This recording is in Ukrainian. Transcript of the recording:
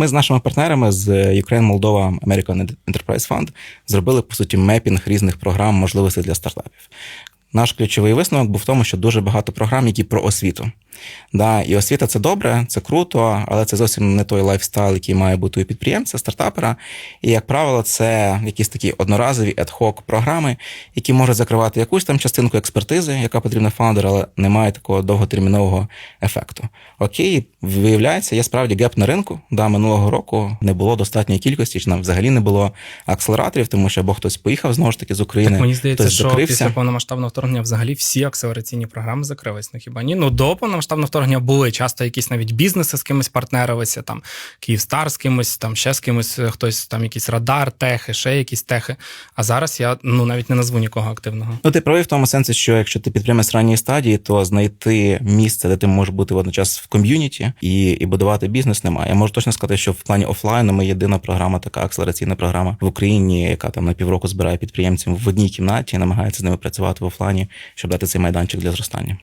Ми з нашими партнерами з Ukraine Moldova American Enterprise Fund зробили по суті мепінг різних програм можливостей для стартапів. Наш ключовий висновок був в тому, що дуже багато програм, які про освіту. Да, і освіта це добре, це круто, але це зовсім не той лайфстайл, який має бути у підприємця, стартапера. І, як правило, це якісь такі одноразові ad-hoc програми, які можуть закривати якусь там частинку експертизи, яка потрібна фаундеру, але не має такого довготермінового ефекту. Окей, виявляється, є справді геп на ринку. Да, минулого року не було достатньої кількості, чи нам взагалі не було акселераторів, тому що або хтось поїхав знову ж таки з України, Так мені здається, хтось що закрився. після повномасштабного вторгнення взагалі всі акселераційні програми закрились. Ну хіба ні? Ну до повномасштабного вторгнення були часто якісь навіть бізнеси з кимось партнерилися, там Київстар з кимось, там ще з кимось, е, хтось там якийсь радар, техи, ще якісь техи. А зараз я ну навіть не назву нікого активного. Ну, ти правий в тому сенсі, що якщо ти підприємець ранньої стадії, то знайти місце, де ти можеш бути водночас в ком'юніті і, і будувати бізнес, немає. Я можу точно сказати, що в плані офлайну ми єдина програма, така акселераційна програма в Україні, яка там на півроку збирає підприємців в одній кімнаті намагається з ними працювати в офлайні, щоб дати цей майданчик для зростання.